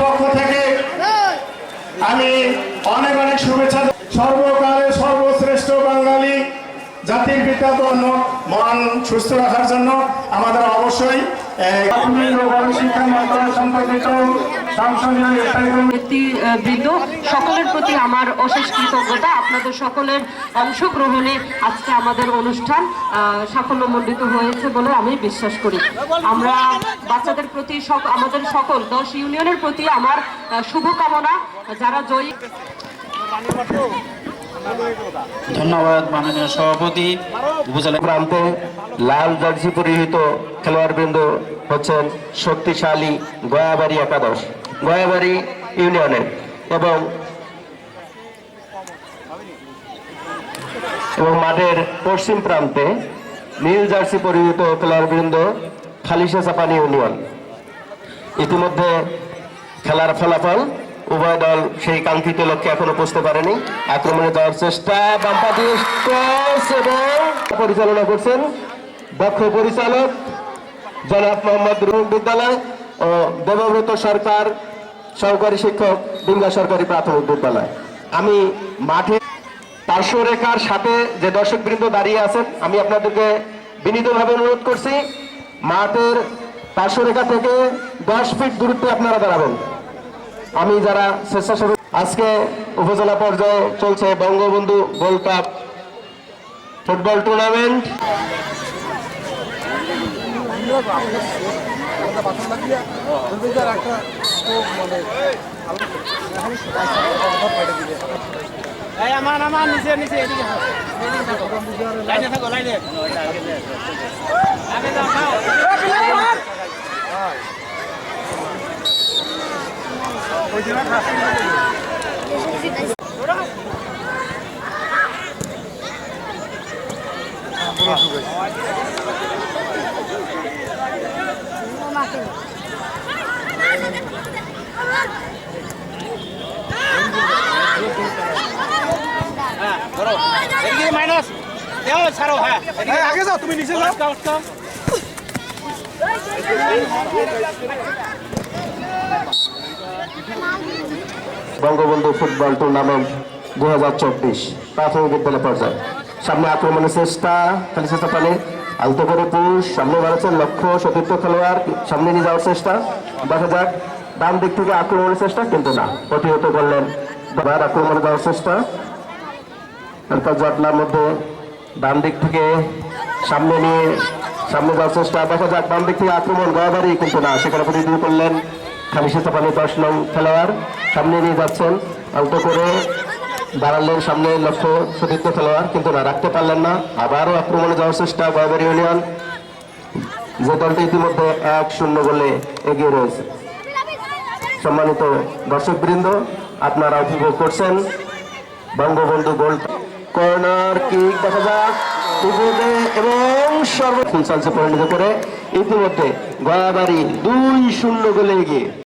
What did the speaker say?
পক্ষ থেকে আমি অনেক অনেক শুভেচ্ছা সর্বকালে সর্বশ্রেষ্ঠ বাঙালি জাতির পিতা মন সুস্থ রাখার জন্য আমাদের অবশ্যই সকলের প্রতি আমার অশেষ কৃতজ্ঞতা। আপনাদের সকলের অংশগ্রহণে আজকে আমাদের অনুষ্ঠান সাফল্যমণ্ডিত হয়েছে বলে আমি বিশ্বাস করি। আমরা বাচ্চাদের প্রতি আমাদের সকল দশ ইউনিয়নের প্রতি আমার শুভকামনা। যারা জয়ী ধন্যবাদ মাননীয় সভাপতি। উপজেলা প্রান্তে লাল জার্সি পরিহিত খেলোয়াড়বৃন্দ হচ্ছেন শক্তিশালী গয়াবাড়ি একাদশ, গয়াবাড়ি ইউনিয়নের এবং এবং মাঠের পশ্চিম প্রান্তে নীল জার্সি পরিহিত খেলোয়াড়বৃন্দ খালিশা চাপানি ইউনিয়ন। ইতিমধ্যে খেলার ফলাফল উভয় দল সেই কাঙ্ক্ষিত লক্ষ্যে এখনও পৌঁছতে পারেনি। আক্রমণে যাওয়ার চেষ্টা, বাম্পা দিয়ে পরিচালনা করছেন দক্ষ পরিচালক জনাব মোহাম্মদ রুহুল বিদ্যালয় ও দেবব্রত সরকার, সহকারী শিক্ষক ডিঙ্গা সরকারি প্রাথমিক বিদ্যালয়। আমি মাঠে পার্শ্ব রেখার সাথে যে দর্শকবৃন্দ দাঁড়িয়ে আছেন, আমি আপনাদেরকে বিনীতভাবে অনুরোধ করছি, মাঠের পার্শ্বরেখা থেকে দশ ফিট দূরত্বে আপনারা দাঁড়াবেন। আমি যারা স্বেচ্ছাসেবক আজকে উপজেলা পর্যায়ে চলছে Bangabandhu gold cup football tournament. আমার নিচে নিচে আগে যাও খাও হ্যাঁ ধরো এদিকে মাইনাস দেও ছাড়ো হ্যাঁ আগে যাও তুমি নিচে যাও বঙ্গবন্ধু ফুটবল টুর্নামেন্ট দু হাজার চব্বিশ প্রাথমিক বিদ্যালয় পর্যায়ে। সামনে আক্রমণের চেষ্টা খালিসা চাপানি আলতো করে পুষ সামনে বাড়াচ্ছেন লক্ষ্য সতীর্থ খেলোয়াড়, সামনে নিয়ে যাওয়ার চেষ্টা। দেখা যাক, ডান দিক থেকে আক্রমণের চেষ্টা, কিন্তু না, প্রতিহত করলেন। আবার আক্রমণে যাওয়ার চেষ্টা। তারপর জটলার মধ্যে ডান দিক থেকে সামনে নিয়ে, সামনে যাওয়ার চেষ্টা। দেখা যাক, বাম দিক থেকে আক্রমণ গয়াবাড়ি কিন্তু না, সেখানে প্রতিদ্বন্দ্বী করলেন খালিশা চাপানি দশ নং খেলোয়াড়। সামনে নিয়ে যাচ্ছেন। আলতো করে দাঁড়ালেন সামনে লক্ষ্য সতীর্থ খেলোয়াড়, কিন্তু না, রাখতে পারলেন না। আবারও আক্রমণে যাওয়ার চেষ্টা গয়াবাড়ি ইউনিয়ন। যে দলটি ইতিমধ্যে এক শূন্য বলে এগিয়ে রয়েছে। সম্মানিত দর্শকবৃন্দ, আপনারা উপভোগ করছেন বঙ্গবন্ধু গোল কর্নার কিক দেখা যাক। এবং সর্বক্ষণ চালছে পরিণত করে ইতিমধ্যে গয়াবাড়ি দুই শূন্য গোলে এগিয়ে